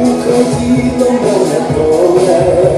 Україно, моє поле,